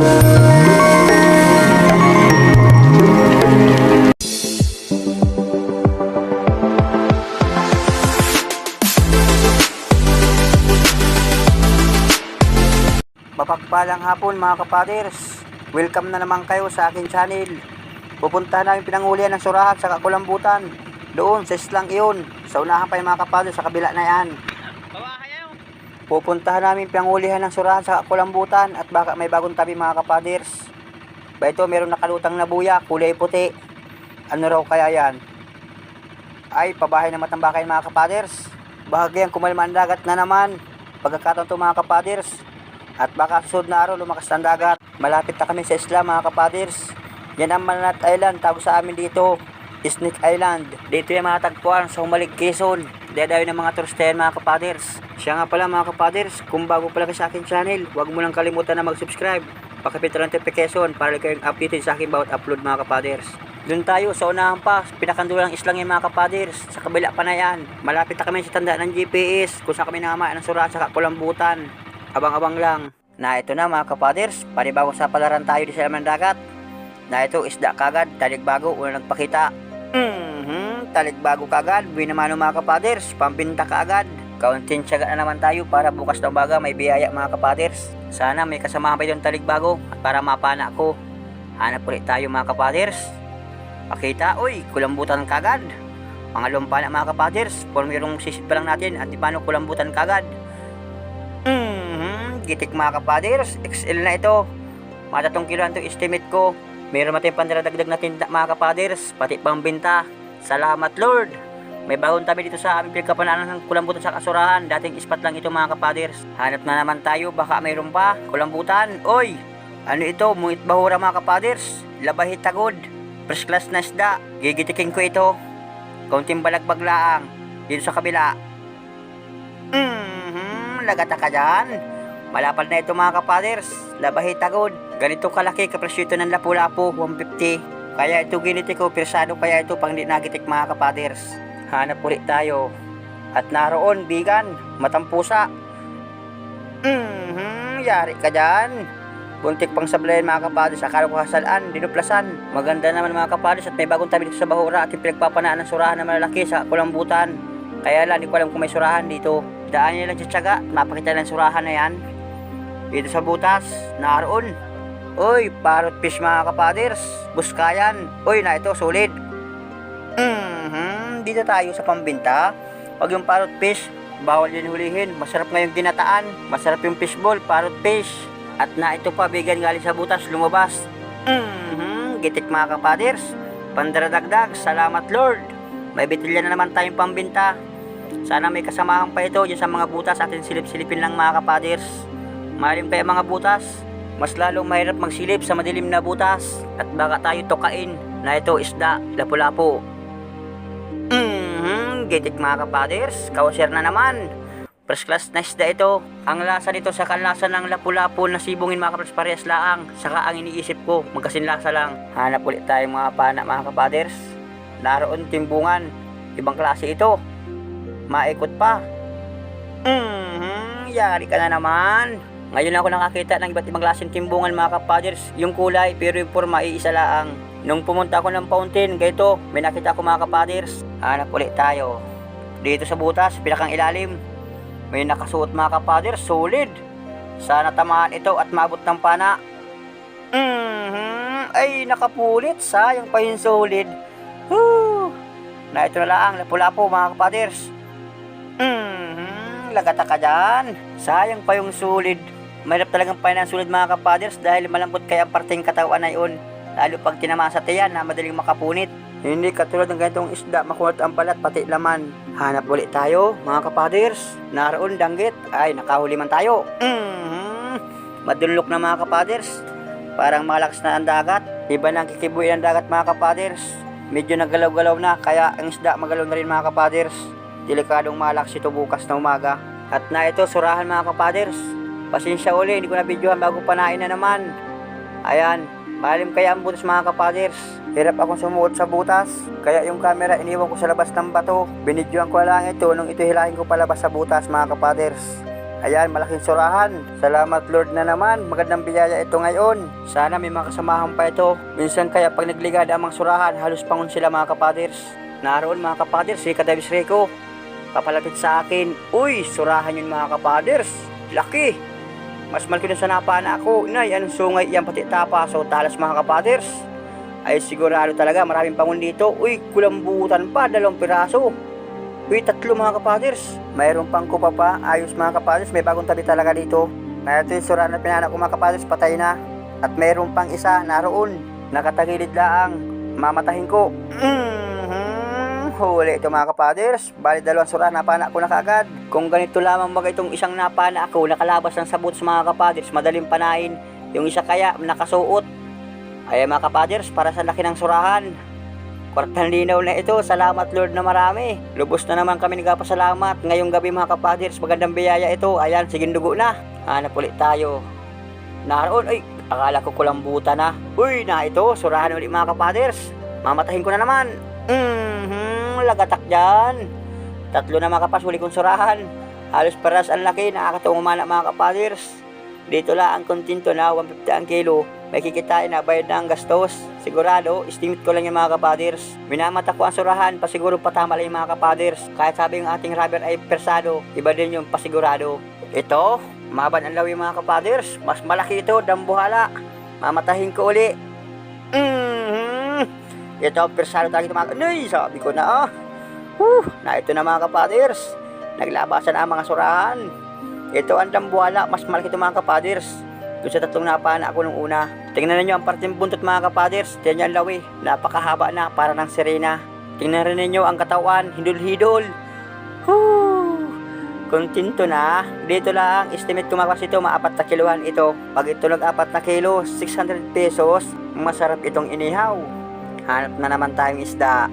Mapagpalang hapon mga kapaders. Welcome na naman kayo sa akin channel. Pupunta namin pinangulian ng surahan sa Kakulambutan. Doon sa islang iyon. Sa unahan pa yung mga kapaders sa kabila na yan. Bye-bye. Pupuntahan namin pinangulihan ng surahan sa kakulambutan at baka may bagong tabi mga kapaders. Ba ito meron nakalutang na buya, kulay puti. Ano raw kaya yan? Ay, pabahay na matambakay mga kapaders. Bahagyang kumalma ang dagat na naman. Pagkakataon to mga kapaders. At baka susunod na araw lumakas ang dagat. Malapit na kami sa isla mga kapaders. Yan ang Mananat Island, tawag sa amin dito. Snake Island. Dito yung mga tagpuan sa Humalig, Quezon. Dadayo ng mga turista yan mga kapaders. Siya nga pala mga kapaders, kung bago pala ka sa akin channel, huwag mo lang kalimutan na mag-subscribe. Pakipit ng notification para kayong updated sa akin bawat upload mga kapaders. Doon tayo sa unahan pa, pinakandulang islang yung mga kapaders. Sa kabila pa na yan. Malapit na kami sa tanda ng GPS kung saan kami nangamaan ng surat sa kakulambutan. Abang-abang lang. Na ito na mga kapaders, panibagong sa palaran tayo di sa dagat. Na ito isda kagad, taligbago, una nagpakita. Mhm, taligbago kagad, binamano mga kapaders, pambinta kaagad. Kaunting tiyaga na naman tayo para bukas na umaga may biyaya mga kapaders. Sana may kasamahan pa yung taligbago at para mapana ko. Hanap ulit tayo mga kapaders. Pakita, uy, kulambutan kagad. Mga lumpa na mga kapaders, formirong sisit pa lang natin at paano kulambutan kagad. Mhm, gitik mga kapaders, XL na ito. Matatong kilo ang estimate ko. Meron natin pandaradagdag na tinda mga kapaders, pati pambinta. Salamat Lord! May bagong tabi dito sa aming pinagkapanaanan ng kulambutan sa kasurahan. Dating ispat lang ito mga kapaders. Hanap na naman tayo, baka mayroon pa. Kulambutan, oy! Ano ito? Muit bahura mga kapaders. Labahit tagod. First class na isda. Gigitikin ko ito. Kaunting balagbag laang. Dito sa kabila. Mhm, lagata ka dyan. Malapad na ito mga kapaders. Labahit tagod. Ganito kalaki kapresyo ito ng lapu-lapu, 150. Kaya ito giniti ko, persado kaya ito pang di nagitik mga kapaders. Hanap ulit tayo. At naroon, bigan, matampusa. Mhm, yari ka dyan. Buntik pang sablayan mga kapaders, akala ko kasalaan, dinuplasan. Maganda naman mga kapaders at may bagong tabi dito sa Bahura at yung pinagpapanaan ng surahan na malalaki sa kulambutan. Kaya lang, di ko alam kung may surahan dito. Daan nyo lang sa tiyaga, mapakita ng surahan na yan. Dito sa butas, naroon. Uy, parrot fish mga kapaders. Buskayan. Uy, na ito, solid. Mhm, dito tayo sa pambinta. Pag yung parrot fish, bawal yun hulihin. Masarap ngayong ginataan. Masarap yung fishball, parrot fish. At na ito pa, bigan galing sa butas, lumabas. Mhm, gitik mga kapaders. Pandaradagdag, salamat Lord. May bitilya na naman tayong pambinta. Sana may kasamahan pa ito dyan sa mga butas atin silip-silipin lang mga kapaders. Malim kaya mga butas. Mas lalong mahirap magsilip sa madilim na butas at baka tayo tukain na ito isda, lapu-lapu. Mhm, gitik mga kapaders, kawasir na naman. First class na isda ito. Ang lasa nito sa kalasa ng lapu-lapu na sibungin mga kapatid parehas laang. Saka ang iniisip ko, magkasinlasa lang. Hanap ulit tayo mga pana mga kapaders. Naroon timbungan. Ibang klase ito. Maikot pa. Mhm, yari ka na naman. Ngayon ako nakakita ng iba't ibang klaseng timbungan mga kapaders. Yung kulay pero yung forma iisa laang. Nung pumunta ako ng fountain, ganito, may nakita ako mga kapaders. Hanap ulit tayo. Dito sa butas, pinakang ilalim. May nakasuot mga kapaders, solid. Sana tamaan ito at maabot ng pana. Mhm, ay nakapulit, sayang pa yung solid. Whew. Na ito na lang, lapu-lapu mga kapaders. Mhm, lagata ka dyan. Sayang pa yung solid. Mahirap talagang pain ang sulit mga kapaders dahil malambot kaya ang parteng katawan na yun. Lalo pag tinamaan sa tiyan na madaling makapunit. Hindi katulad ng ganitong isda makunat ang balat pati laman. Hanap ulit tayo mga kapaders. Naroon danggit. Ay nakahuli man tayo. Mhm. Madulok na mga kapaders. Parang malakas na ang dagat. Iba na ang kikibuin ng dagat mga kapaders. Medyo nagalaw-galaw na kaya ang isda magalaw na rin mga kapaders. Delikadong malakas ito bukas na umaga. At na ito surahan mga kapaders. Pasensya uli, hindi ko na videohan bago panain na naman. Ayan, malim kaya ang butas mga kapaders. Hirap akong sumuot sa butas. Kaya yung camera iniwan ko sa labas ng bato. Binidyohan ko lang ito nung ito hilahin ko palabas sa butas mga kapaders. Ayan, malaking surahan. Salamat Lord na naman. Magandang biyaya ito ngayon. Sana may makasamahan pa ito. Minsan kaya pag nagligada ang mga surahan, halos pangon sila mga kapaders. Naroon mga kapaders, si Kadabis Rico. Papalapit sa akin. Uy, surahan yun mga kapaders. Laki. Mas malaki sa napana ako. Inay, anong sungay yan pati tapa. So, talas mga kapaders. Ay, sigurado talaga, maraming pangon dito. Uy, kulambutan pa, dalawang piraso. Uy, tatlo mga kapaders. Mayroon pang kupa pa. Ayos mga kapaders, may bagong tabi talaga dito. Na ito yung sura na pinanak ko mga kapaders, patay na. At mayroon pang isa, naroon. Nakatagilid laang. Mamatahin ko. Mhm. Huli ito mga kapaders. Bali dalawang sura, napana ko na kagad. Kung ganito lamang baga itong isang napana ako, nakalabas ng sabot sa mga kapaders, madaling panain. Yung isa kaya, nakasuot. Ay mga kapaders, para sa laki ng surahan. Kwartang linaw na ito. Salamat Lord na marami. Lubos na naman kami nagpasalamat. Ngayong gabi mga kapaders, magandang biyaya ito. Ayan, sige dugo na. Hanap ulit tayo. Naroon, ay, akala ko kulambutan na. Uy, na ito, surahan ulit mga kapaders. Mamatahin ko na naman. Mhm, lagatak dyan. Tatlo na mga kapas, huli kong surahan. Halos paras ang laki, nakakatawang mana mga kapaders. Dito lang ang kontinto na 150 ang kilo. May kikitain na bayad na ang gastos. Sigurado, estimate ko lang yung mga kapaders. Minamata ko ang surahan, pasiguro patama lang yung mga kapaders. Kahit sabi yung ating rubber ay persado, iba din yung pasigurado. Ito, maban ang lawi mga kapaders. Mas malaki ito, dambuhala. Mamatahin ko uli. Mhm. Ito, persado talaga ito mga Nay, sabi ko na ah. Whew, na ito na mga kapaders. Naglabasan ang mga surahan. Ito ang dambuhala, mas malaki ito mga kapaders. Doon sa tatlong napana ako nung una. Tingnan ninyo ang parteng buntot mga kapaders. Tingnan ang lawi. Napakahaba na para ng sirena. Tingnan rin ninyo ang katawan. Hidol-hidol. Whew. Kontinto na. Dito lang, estimate ko makwas ito, maapat na kiluhan ito. Pag ito nag-apat na kilo, 600 pesos. Masarap itong inihaw. Hanap na naman tayong isda.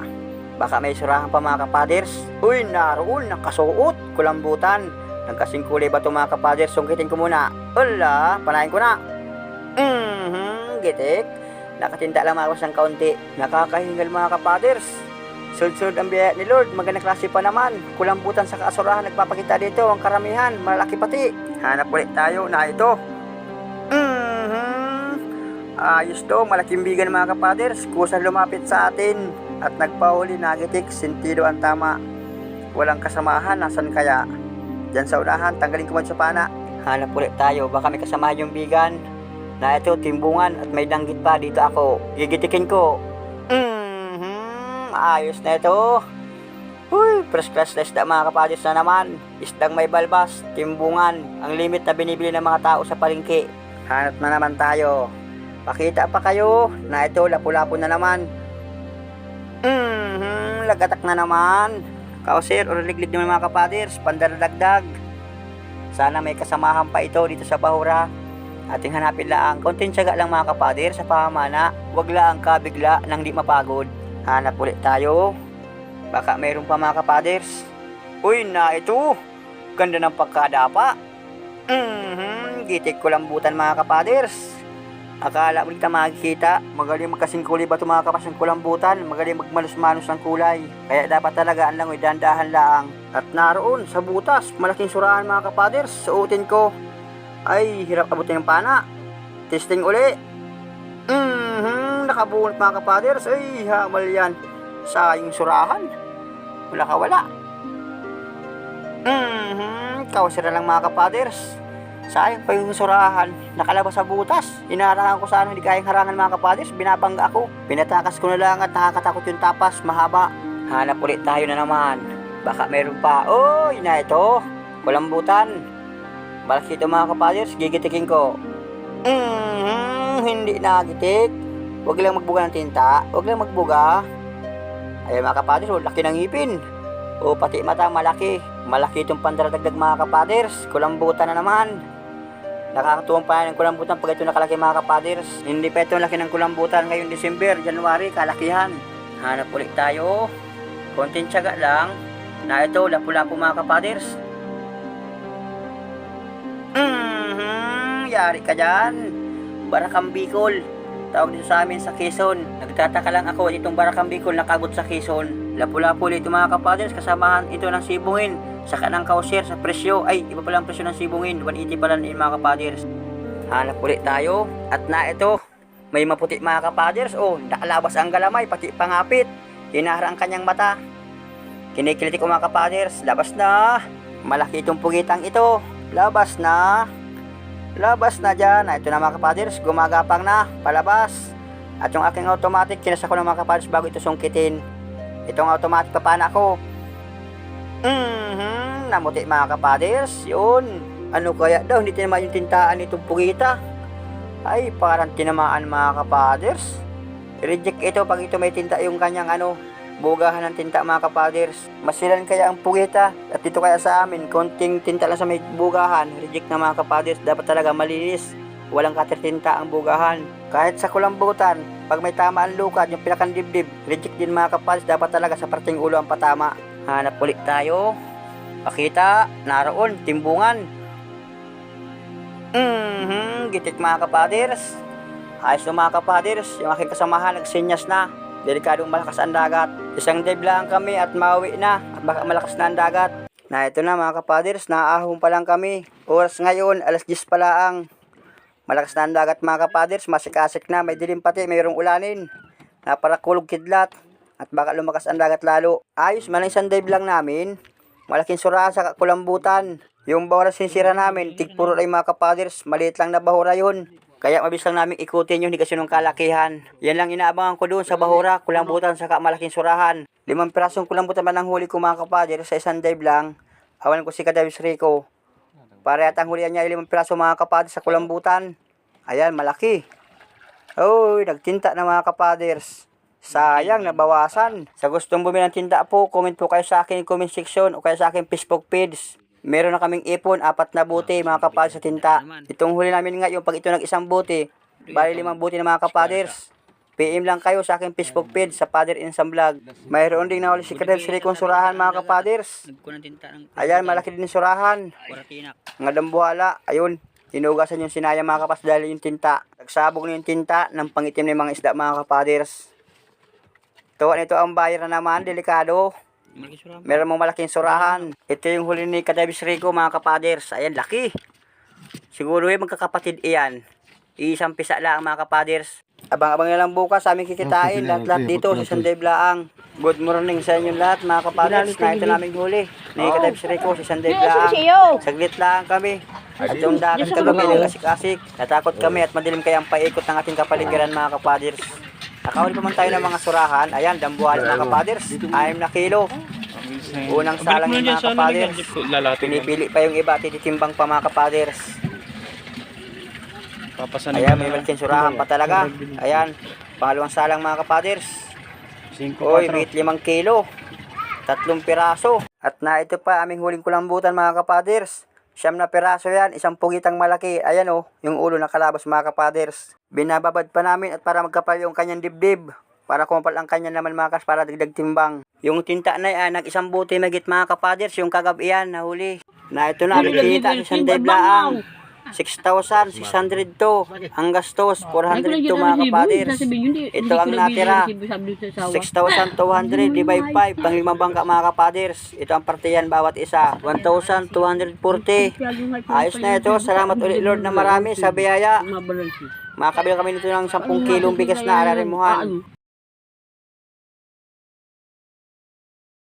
Baka may surahan pa mga kapaders. Uy, naroon, nakasuot. Kulambutan. Nagkasing kulay ba ito mga kapaders? Sungkitin ko muna. Wala, panahin ko na. Mhm, gitik. Nakatinda lang mga ng kaunti. Nakakahingal mga kapaders. Sunod-sunod ang biyaya ni Lord. Magandang klase pa naman. Kulambutan sa kaasurahan nagpapakita dito. Ang karamihan, malaki pati. Hanap ulit tayo na ito. Ayos to, malaking bigan mga kapaders. Kusang lumapit sa atin. At nagpahuli nagitik, sentido ang tama. Walang kasamahan, nasan kaya? Diyan sa unahan, tanggalin ko man sa pana. Hanap ulit tayo, baka may kasamahan yung bigan. Na ito, timbungan at may danggit pa dito ako. Gigitikin ko. Mhm, ayos na ito. Uy, first class na isda mga kapadis na naman. Isdang may balbas, timbungan, ang limit na binibili ng mga tao sa palengke. Hanap na naman tayo. Pakita pa kayo na ito, lapu-lapu na naman. Mhm, lagatak na naman. Kausir, o liglig naman mga kapaders, pandaradagdag. Sana may kasamahan pa ito dito sa Bahura. Ating hanapin lang. Konting tiyaga lang mga kapader sa pamana. Huwag lang kabigla nang di mapagod. Hanap ulit tayo. Baka mayroon pa mga kapaders. Uy, na ito. Ganda ng pagkadapa. Mhm, gitik ko lambutan mga kapaders. Akala mo kita makikita, magaling magkasing kulay ba ito mga kapas ng kulambutan, magaling magmalus-manus ng kulay. Kaya dapat talaga ang langoy dandahan lang. At naroon sa butas, malaking surahan mga kapaders, suotin ko. Ay, hirap abutin ng pana. Testing uli. Mhm, nakabunot mga kapaders. Ay, hamal yan. Sayang surahan. Wala ka wala. Mhm, kawasira lang mga kapaders. Sayang pa yung surahan. Nakalabas sa butas. Inaharangan ko sa ano, hindi kayang harangan mga kapaders. Binabangga ako. Pinatakas ko na lang at nakakatakot yung tapas. Mahaba. Hanap ulit tayo na naman. Baka meron pa. Oy, na ito. Kulambutan. Malaki ito mga kapaders. Gigitikin ko. Mhm, hindi nagitik. Huwag lang magbuga ng tinta. Huwag lang magbuga. Ayan mga kapaders, oh, laki ng ngipin. O pati mata malaki. Malaki itong pandaradagdag mga kapaders. Kulambutan na naman. Nakakatuwang pa ng kulambutan pag ito nakalaki mga kapaders. Hindi pa ito laki ng kulambutan ngayong December, January, kalakihan. Hanap ulit tayo. Konting tiyaga lang. Na ito, lapu-lapu mga kapaders. Mhm, yari ka dyan. Barakang Bicol. Tawag dito sa amin sa Quezon. Nagtataka lang ako itong Barakang Bicol nakabot sa Quezon. Lapu-lapu ito mga kapaders, kasamahan ito ng sibungin. Saka ng kauser sa presyo. Ay, iba pala ang presyo ng sibungin. 180 pala din mga kapaders. Hanap ulit tayo. At na ito, may maputi mga kapaders. Oh, nakalabas ang galamay, pati pangapit. Hinahara ang kanyang mata. Kinikiliti ko mga kapaders. Labas na. Malaki itong pugitang ito. Labas na. Labas na dyan. Ito na mga kapaders, gumagapang na, palabas. At yung aking automatic, kinasa ko ng mga kapaders bago ito sungkitin. Itong automatic papana ko. Mhm, namuti mga kapaders. Yun. Ano kaya daw, hindi tinamaan yung tintaan itong pugita. Ay, parang tinamaan mga kapaders. Reject ito pag ito may tinta yung kanyang ano, bugahan ng tinta mga kapaders. Masilan kaya ang pugita at dito kaya sa amin, konting tinta lang sa may bugahan. Reject na mga kapaders, dapat talaga malinis. Walang katertinta ang bugahan. Kahit sa kulambutan, pag may tama ang lukad, yung pinakandibdib, reject din mga kapaders, dapat talaga sa parting ulo ang patama. Hanap ulit tayo. Pakita, naroon, timbungan. Mhm, gitik mga kapaders. Ayos na mga kapaders, yung aking kasamahan nagsinyas na. Delikadong malakas ang dagat. Isang dive lang kami at mauwi na at baka malakas na ang dagat. Na ito na mga kapaders, naahon pa lang kami. Oras ngayon, alas 10 pa lang. Malakas na ang dagat mga kapaders, masikasik na, may dilim pati, mayroong ulanin. Naparakulog kidlat at baka lumakas ang dagat lalo. Ayos man ang isang dive lang namin. Malaking sura sa kulambutan. Yung bahura sinisira namin, tigpuro ay mga kapaders, maliit lang na bahura yun. Kaya mabis lang namin ikutin yun, hindi kasi nung kalakihan. Yan lang inaabangan ko doon sa bahura, kulambutan sa malaking surahan. Limang pirasong kulambutan man ang huli ko mga kapaders sa isang dive lang. Awan ko si Kadavis Rico. Para yata ang hulihan niya limang piraso mga kapaders sa kulambutan. Ayan, malaki. Uy, nagtinta na mga kapaders. Sayang, nabawasan. Sa gustong bumili ng tinda po, comment po kayo sa akin comment section o kaya sa akin Facebook page. Meron na kaming ipon, apat na buti mga kapaders sa tinta. Itong huli namin ngayon, pag ito nag isang buti, bali limang buti na mga kapaders. PM lang kayo sa aking Facebook page sa Father in Sam Vlog. Mayroon ding nahuli si Kadeb Silikong Surahan mga kapaders. Ng Ayan, malaki din yung surahan. Nga dambuhala, ayun, tinugasan yung sinaya mga kapas dahil yung tinta. Nagsabog na yung tinta ng pangitim ng mga isda mga kapaders. Tuwa nito ang buyer na naman, delikado. Meron mong malaking surahan. Ito yung huli ni Kadabis Rico mga kapaders. Ayan, laki. Siguro yung magkakapatid iyan. Isang pisa lang mga kapaders. Abang-abang na lang bukas sa aming kikitain. Lahat-lahat dito sa Sunday Blaang. Good morning sa inyo lahat mga kapaders. Na ito namin huli. Ni Kadabis Rico sa Sunday Blaang. Saglit lang kami. At yung dagat kagabi nagkasik-asik. Natakot kami at madilim kayang paikot ng ating kapaligiran mga kapaders. Nakahuli pa man tayo ng mga surahan. Ayan, dambuhal mga kapaders. Anim na kilo. Unang salang yung mga kapaders. Pinipili pa yung iba, tititimbang pa mga kapaders. Papasanin Ayan, may malaking surahan pa talaga. Ayan, pangalawang salang mga kapaders. Uy, bit limang kilo. Tatlong piraso. At na ito pa, aming huling kulambutan mga kapaders. Siyam na piraso yan, isang pugitang malaki. Ayan oh, yung ulo na kalabas mga kapaders. Binababad pa namin at para magkapal yung kanyang dibdib. Para kumapal ang kanya naman mga kas para dagdag timbang. Yung tinta na yan, nag isang buti magit mga kapaders, yung kagabi yan, nahuli. Na ito na, kita sa Sunday Blaang. 6,600 to. Ang gastos, 400 to mga kapaders. Ito ang natira. 6,200 divide 5, pang limang bangka mga kapaders. Ito ang partiyan bawat isa. 1,240. Ayos na ito. Salamat ulit Lord na marami sa biyaya. Makakabila kami nito ng 10 kilong bigas na ararimuhan.